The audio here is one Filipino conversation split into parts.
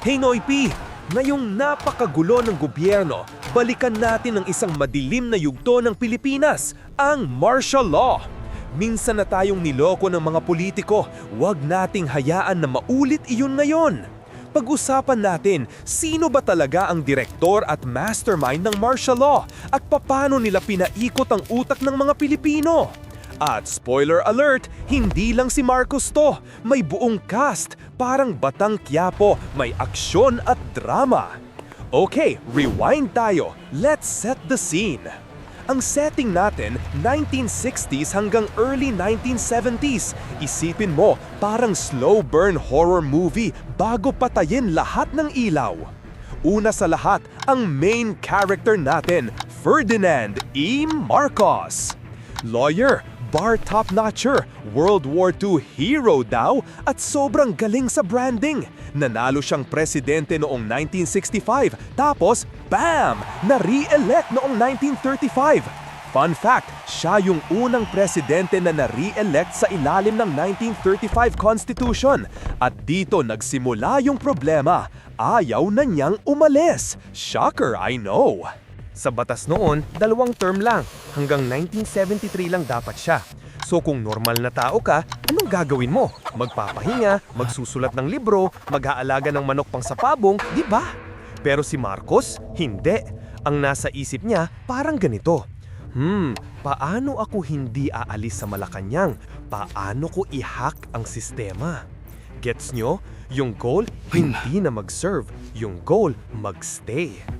Hey Noy P! Ngayong napakagulo ng gobyerno, balikan natin ang isang madilim na yugto ng Pilipinas, ang martial law. Minsan na tayong niloko ng mga politiko, huwag nating hayaan na maulit iyon ngayon. Pag-usapan natin, sino ba talaga ang direktor at mastermind ng martial law at paano nila pinaikot ang utak ng mga Pilipino? At spoiler alert, hindi lang si Marcos to, may buong cast, parang Batang Quiapo, may aksyon at drama. Okay, rewind tayo. Let's set the scene. Ang setting natin, 1960s hanggang early 1970s. Isipin mo, parang slow burn horror movie bago patayin lahat ng ilaw. Una sa lahat, ang main character natin, Ferdinand E. Marcos. Lawyer, bar top-notcher, World War II hero daw at sobrang galing sa branding. Nanalo siyang presidente noong 1965 tapos bam! Na-re-elect noong 1935. Fun fact, siya yung unang presidente na na-re-elect sa ilalim ng 1935 Constitution. At dito nagsimula yung problema. Ayaw na niyang umalis. Shocker, I know. Sa batas noon, dalawang term lang. Hanggang 1973 lang dapat siya. So kung normal na tao ka, anong gagawin mo? Magpapahinga, magsusulat ng libro, mag-aalaga ng manok pang sapabong, di ba? Pero si Marcos, hindi. Ang nasa isip niya, parang ganito. Hmm, paano ako hindi aalis sa Malacanang? Paano ko i-hack ang sistema? Gets nyo? Yung goal, hindi na mag-serve. Yung goal, mag-stay.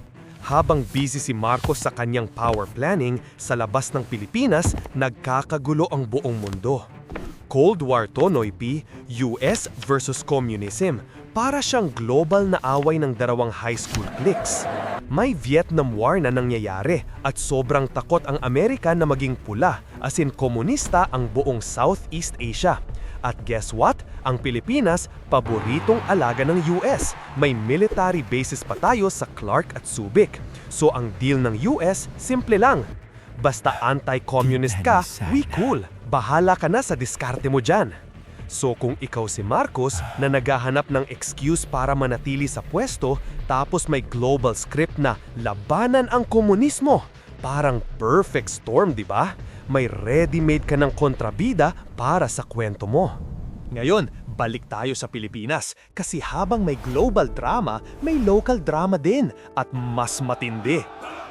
Habang busy si Marcos sa kanyang power planning, sa labas ng Pilipinas, nagkakagulo ang buong mundo. Cold War to, Noy P, US versus Communism. Para siyang global na away ng dalawang high school cliques. May Vietnam War na nangyayari at sobrang takot ang Amerika na maging pula, as in komunista ang buong Southeast Asia. At guess what? Ang Pilipinas, paboritong alaga ng US. May military bases pa tayo sa Clark at Subic. So ang deal ng US, simple lang. Basta anti-communist ka, we cool. Bahala ka na sa diskarte mo dyan. So kung ikaw si Marcos na naghahanap ng excuse para manatili sa pwesto tapos may global script na labanan ang komunismo, parang perfect storm, di ba? May ready-made ka ng kontrabida para sa kwento mo. Ngayon, balik tayo sa Pilipinas kasi habang may global drama, may local drama din at mas matindi.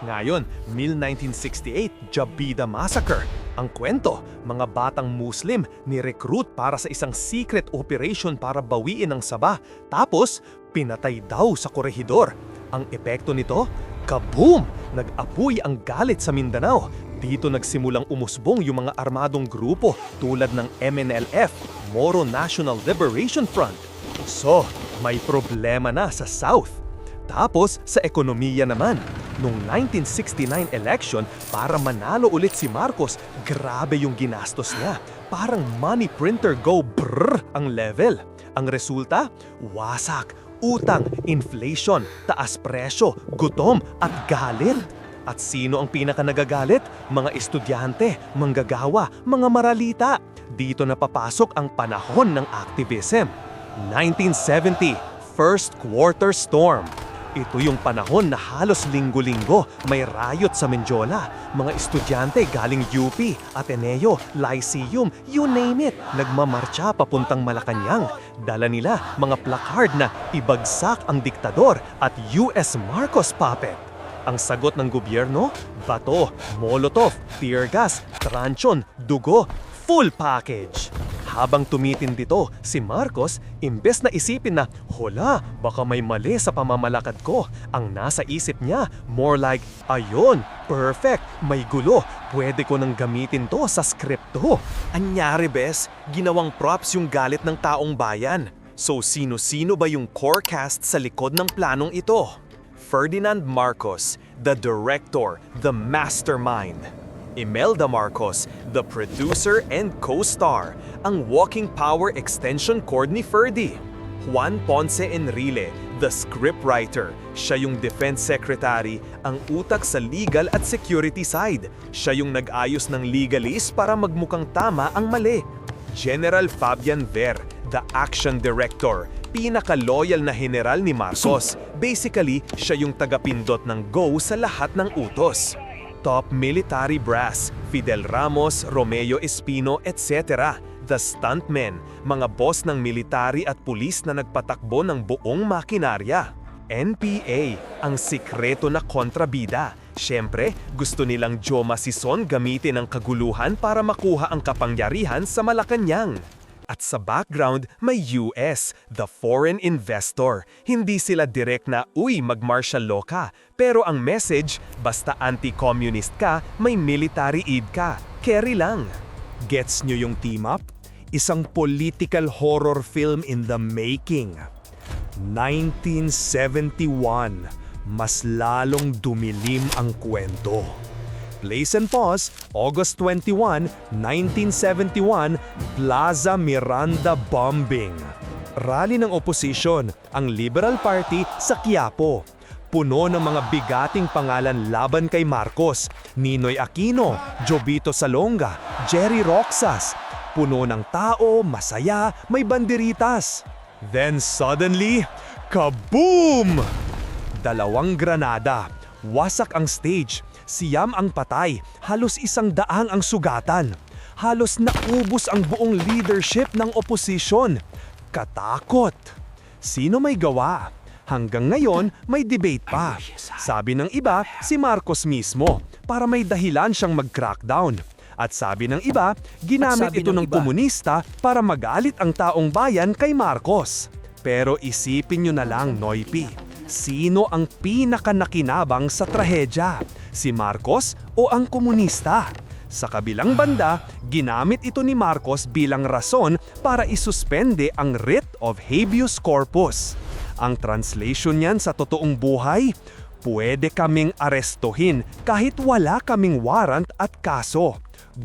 Ngayon, 1968, Jabida Massacre. Ang kwento, mga batang Muslim ni-recruit para sa isang secret operation para bawiin ang Saba. Tapos, pinatay daw sa korehidor. Ang epekto nito, kaboom! Nag-apoy ang galit sa Mindanao. Dito nagsimulang umusbong yung mga armadong grupo tulad ng MNLF, Moro National Liberation Front. So, may problema na sa South. Tapos, sa ekonomiya naman, noong 1969 election, para manalo ulit si Marcos, grabe yung ginastos niya. Parang money printer go brrr ang level. Ang resulta, wasak, utang, inflation, taas presyo, gutom at galit. At sino ang pinaka nagagalit? Mga estudyante, manggagawa, mga maralita. Dito na papasok ang panahon ng activism. 1970, First Quarter Storm. Ito yung panahon na halos linggo-linggo may riot sa Menjola. Mga estudyante galing UP, Ateneo, Lyceum, you name it, nagmamarcha papuntang Malacanang. Dala nila mga placard na ibagsak ang diktador at US Marcos puppet. Ang sagot ng gobyerno, bato, molotov, tear gas, tranchon, dugo, full package. Habang tumitindi to, si Marcos, imbes na isipin na, hola, baka may mali sa pamamalakad ko. Ang nasa isip niya, more like, ayon, perfect, may gulo, pwede ko nang gamitin to sa script to. Anyari bes, ginawang props yung galit ng taong bayan. So sino-sino ba yung core cast sa likod ng planong ito? Ferdinand Marcos, the director, the mastermind. Imelda Marcos, the producer and co-star, ang walking power extension cord ni Ferdy. Juan Ponce Enrile, the scriptwriter. Siya yung defense secretary, ang utak sa legal at security side. Siya yung nag-ayos ng legalese para magmukhang tama ang mali. General Fabian Ver, the action director, pinaka-loyal na general ni Marcos. Basically, siya yung tagapindot ng go sa lahat ng utos. Top military brass, Fidel Ramos, Romeo Espino, etc. The stuntmen, mga boss ng military at pulis na nagpatakbo ng buong makinarya. NPA, ang sikreto na kontrabida. Siyempre, gusto nilang Joma Sison gamitin ang kaguluhan para makuha ang kapangyarihan sa Malacanang. At sa background, may US, the foreign investor. Hindi sila direct na, uy, mag-martial law ka. Pero ang message, basta anti-communist ka, may military aid ka. Carry lang. Gets nyo yung team up? Isang political horror film in the making. 1971, mas lalong dumilim ang kwento. Place and pause, August 21, 1971, Plaza Miranda bombing. Rally ng oposisyon, ang Liberal Party sa Quiapo. Puno ng mga bigating pangalan laban kay Marcos, Ninoy Aquino, Jobito Salonga, Jerry Roxas. Puno ng tao, masaya, may banderitas. Then suddenly, kaboom! Dalawang granada. Wasak ang stage. Siyam ang patay. Halos isang daang ang sugatan. Halos naubos ang buong leadership ng oposisyon. Katakot. Sino may gawa? Hanggang ngayon, may debate pa. Sabi ng iba, si Marcos mismo, para may dahilan siyang mag-crackdown. At sabi ng iba, ginamit ito ng ng komunista para magalit ang taong bayan kay Marcos. Pero isipin nyo na lang, Noipi, sino ang pinaka nakinabang sa trahedya? Si Marcos o ang komunista? Sa kabilang banda, ginamit ito ni Marcos bilang rason para isuspende ang writ of habeas corpus. Ang translation niyan sa totoong buhay, pwede kaming arestuhin kahit wala kaming warrant at kaso.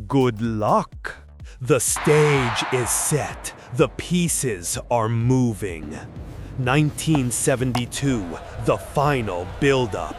Good luck! The stage is set. The pieces are moving. 1972, the final build-up.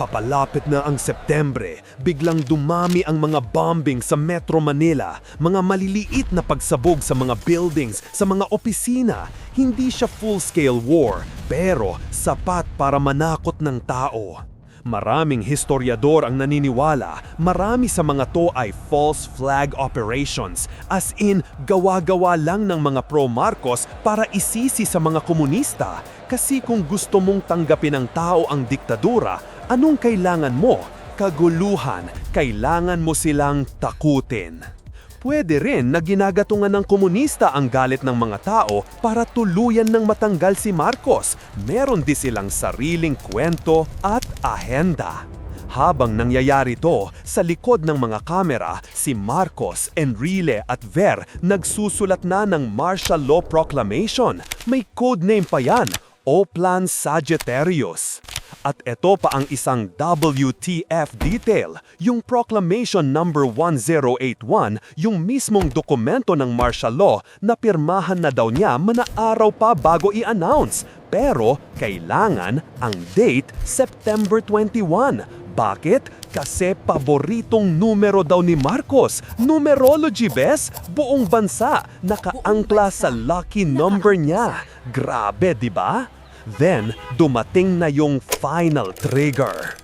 Papalapit na ang Setyembre, biglang dumami ang mga bombing sa Metro Manila, mga maliliit na pagsabog sa mga buildings, sa mga opisina. Hindi siya full-scale war, pero sapat para manakot ng tao. Maraming historiador ang naniniwala, marami sa mga to ay false flag operations, as in gawa-gawa lang ng mga pro-Marcos para isisi sa mga komunista. Kasi kung gusto mong tanggapin ng tao ang diktadura, anong kailangan mo? Kaguluhan, kailangan mo silang takutin. Pwede rin na ginagatungan ng komunista ang galit ng mga tao para tuluyan ng matanggal si Marcos. Meron di silang sariling kwento at ahenda. Habang nangyayari to, sa likod ng mga kamera, si Marcos, Enrile at Ver nagsusulat na ng martial law proclamation. May codename pa yan, Oplan Sagittarius. At ito pa ang isang WTF detail, yung Proclamation Number 1081, yung mismong dokumento ng martial law na pirmahan na daw niya manaaraw pa bago i-announce. Pero kailangan ang date September 21. Bakit? Kasi paboritong numero daw ni Marcos. Numerology, bes? Buong bansa nakaangkla sa lucky number niya. Grabe, di ba? Then, dumating na yung final trigger.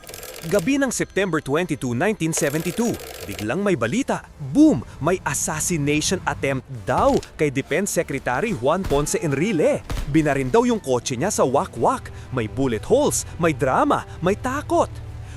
Gabi ng September 22, 1972, biglang may balita. Boom! May assassination attempt daw kay Defense Secretary Juan Ponce Enrile. Binarin daw yung kotse niya sa wakwak. May bullet holes, may drama, may takot.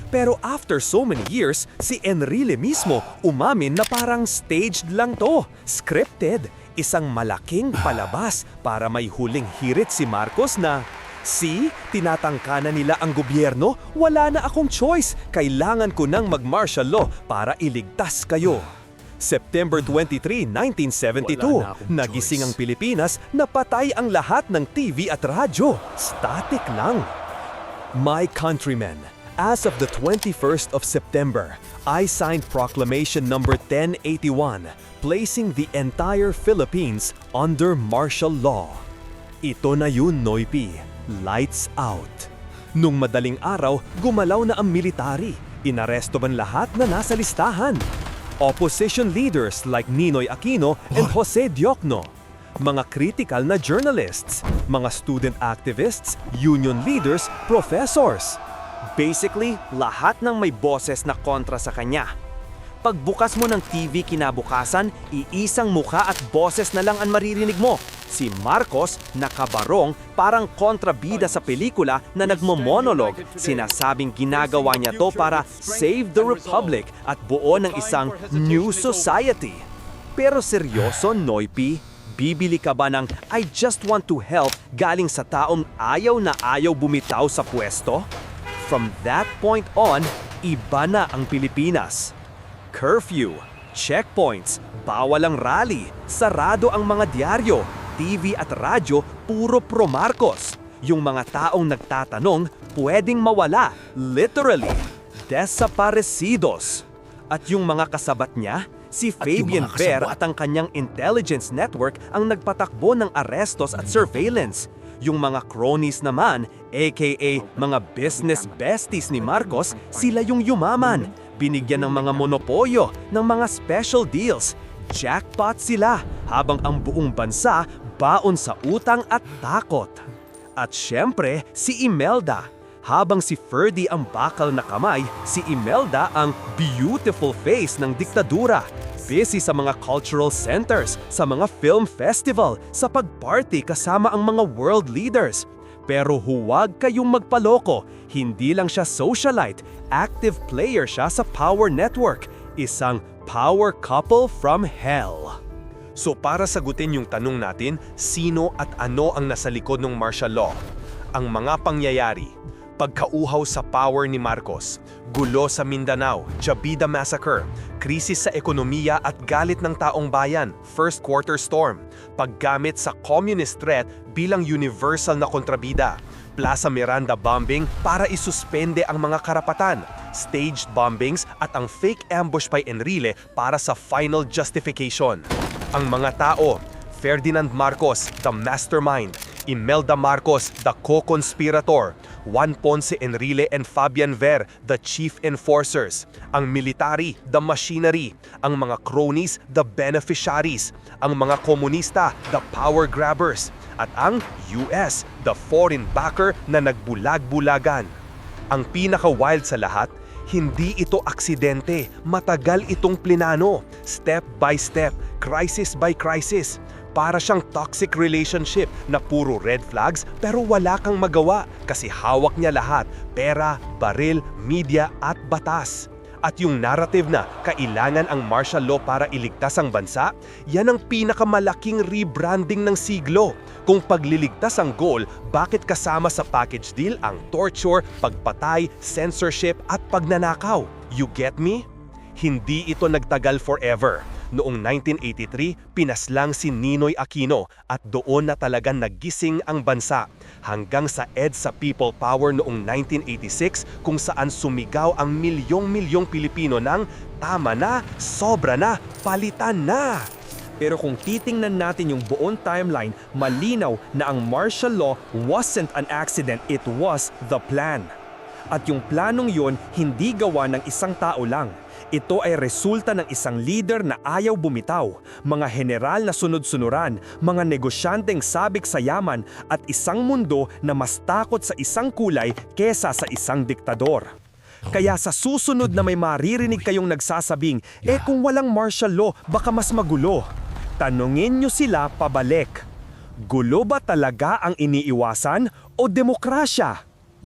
Pero after so many years, si Enrile mismo umamin na parang staged lang to, scripted. Isang malaking palabas para may huling hirit si Marcos na See, tinatangka na nila ang gobyerno. Wala na akong choice. Kailangan ko nang mag-martial law para iligtas kayo. September 23, 1972, Wala na nagising choice. ang Pilipinas na patay ang lahat ng TV at radyo. Static lang. My countrymen, as of the 21st of September, I signed Proclamation number 1081, placing the entire Philippines under martial law. Ito na yun, Noipi. Lights out. Nung madaling araw, gumalaw na ang military. Inaresto man lahat na nasa listahan. Opposition leaders like Ninoy Aquino and Jose Diokno. mga critical na journalists, mga student activists, union leaders, professors. Basically, lahat ng may boses na kontra sa kanya. Pagbukas mo ng TV kinabukasan, iisang mukha at boses na lang ang maririnig mo. Si Marcos, nakabarong, parang kontrabida sa pelikula na nagmo-monolog. Sinasabing ginagawa niya to para save the republic at buo ng isang new society. Pero seryoso, Noipi? Bibili ka ba ng I just want to help galing sa taong ayaw na ayaw bumitaw sa pwesto? From that point on, iba na ang Pilipinas. Curfew, checkpoints, bawal ang rally, sarado ang mga diaryo, TV at radyo, puro pro Marcos. Yung mga taong nagtatanong, pwedeng mawala, literally, desaparecidos. At yung mga kasabat niya, si Fabian Ver kasabot. at ang kanyang intelligence network ang nagpatakbo ng arrestos at surveillance. Yung mga cronies naman, aka mga business besties ni Marcos, sila yung yumaman. Binigyan ng mga monopolyo, ng mga special deals. Jackpot sila, habang ang buong bansa baon sa utang at takot. At syempre, si Imelda. Habang si Ferdy ang bakal na kamay, si Imelda ang beautiful face ng diktadura. Busy sa mga cultural centers, sa mga film festival, sa pagparty kasama ang mga world leaders. Pero huwag kayong magpaloko, hindi lang siya socialite, active player siya sa power network, isang power couple from hell. So para sagutin yung tanong natin, sino at ano ang nasa likod ng martial law? Ang mga pangyayari, pagkauhaw sa power ni Marcos, gulo sa Mindanao, Jabida Massacre, krisis sa ekonomiya at galit ng taong bayan, First Quarter Storm, paggamit sa communist threat bilang universal na kontrabida, Plaza Miranda bombing para isuspende ang mga karapatan, staged bombings at ang fake ambush by Enrile para sa final justification. Ang mga tao, Ferdinand Marcos, the mastermind, Imelda Marcos, the co-conspirator, Juan Ponce Enrile and Fabian Ver, the chief enforcers, ang military, the machinery, ang mga cronies, the beneficiaries, ang mga komunista, the power grabbers, at ang US, the foreign backer na nagbulag-bulagan. Ang pinaka-wild sa lahat, hindi ito aksidente, matagal itong plinano, step by step, crisis by crisis. Para siyang toxic relationship na puro red flags pero wala kang magawa kasi hawak niya lahat, pera, baril, media at batas. At yung narrative na kailangan ang martial law para iligtas ang bansa, yan ang pinakamalaking rebranding ng siglo. Kung pagliligtas ang goal, bakit kasama sa package deal ang torture, pagpatay, censorship at pagnanakaw? You get me? Hindi ito nagtagal forever. Noong 1983, pinaslang si Ninoy Aquino at doon na talagang nagising ang bansa. Hanggang sa EDSA People Power noong 1986 kung saan sumigaw ang milyong-milyong Pilipino ng tama na, sobra na, palitan na. Pero kung titingnan natin yung buong timeline, malinaw na ang martial law wasn't an accident, it was the plan. At yung planong yon hindi gawa ng isang tao lang. Ito ay resulta ng isang leader na ayaw bumitaw, mga general na sunod-sunuran, mga negosyanteng sabik sa yaman at isang mundo na mas takot sa isang kulay kesa sa isang diktador. Kaya sa susunod na may maririnig kayong nagsasabing, eh kung walang martial law, baka mas magulo. Tanungin nyo sila pabalik. Gulo ba talaga ang iniiwasan o demokrasya?